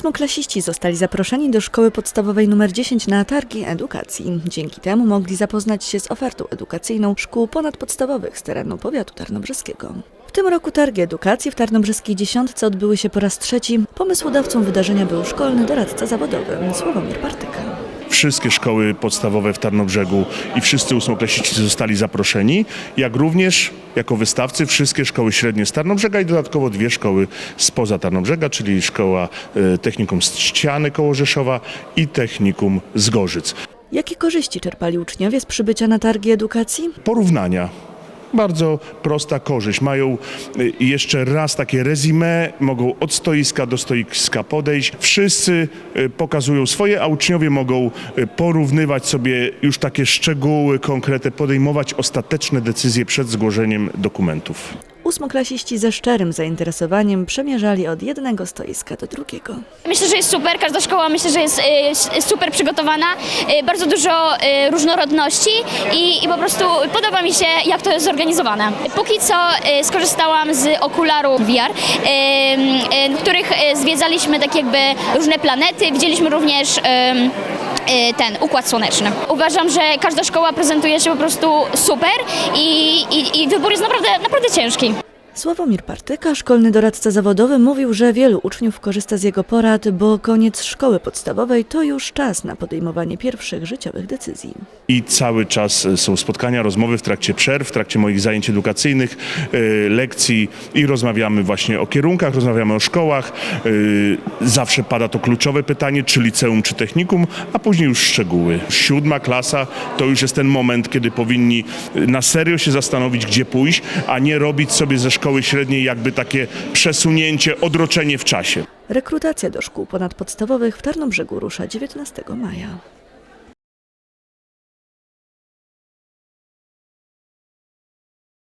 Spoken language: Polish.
Ósmoklasiści zostali zaproszeni do szkoły podstawowej nr 10 na targi edukacji. Dzięki temu mogli zapoznać się z ofertą edukacyjną szkół ponadpodstawowych z terenu powiatu tarnobrzeskiego. W tym roku targi edukacji w tarnobrzeskiej dziesiątce odbyły się po raz trzeci. Pomysłodawcą wydarzenia był szkolny doradca zawodowy Sławomir Partyka. Wszystkie szkoły podstawowe w Tarnobrzegu i wszyscy ósmoklasiści zostali zaproszeni, jak również jako wystawcy wszystkie szkoły średnie z Tarnobrzega i dodatkowo dwie szkoły spoza Tarnobrzega, czyli szkoła e, Technikum z Ściany koło Rzeszowa i Technikum z Gorzyc. Jakie korzyści czerpali uczniowie z przybycia na targi edukacji? Porównania. Bardzo prosta korzyść. Mają y, jeszcze raz takie rezime, mogą od stoiska do stoiska podejść. Wszyscy y, pokazują swoje, a uczniowie mogą y, porównywać sobie już takie szczegóły, konkrety, podejmować ostateczne decyzje przed złożeniem dokumentów. Ósmoklasiści ze szczerym zainteresowaniem przemierzali od jednego stoiska do drugiego. Myślę, że jest super. Każda szkoła myślę, że jest y, super przygotowana. Y, bardzo dużo y, różnorodności i, i po prostu podoba mi się, jak to jest zorganizowane. Póki co y, skorzystałam z okularu VR, y, y, których y, zwiedzaliśmy tak jakby różne planety. Widzieliśmy również y, ten układ słoneczny. Uważam, że każda szkoła prezentuje się po prostu super i, i, i wybór jest naprawdę, naprawdę ciężki. Sławomir Partyka, szkolny doradca zawodowy, mówił, że wielu uczniów korzysta z jego porad, bo koniec szkoły podstawowej to już czas na podejmowanie pierwszych życiowych decyzji. I cały czas y, są spotkania, rozmowy w trakcie przerw, w trakcie moich zajęć edukacyjnych, y, lekcji i rozmawiamy właśnie o kierunkach, rozmawiamy o szkołach. Y, Zawsze pada to kluczowe pytanie, czy liceum, czy technikum, a później już szczegóły. Siódma klasa to już jest ten moment, kiedy powinni na serio się zastanowić, gdzie pójść, a nie robić sobie ze szkoły średniej jakby takie przesunięcie, odroczenie w czasie. Rekrutacja do szkół ponadpodstawowych w Tarnobrzegu rusza 19 maja.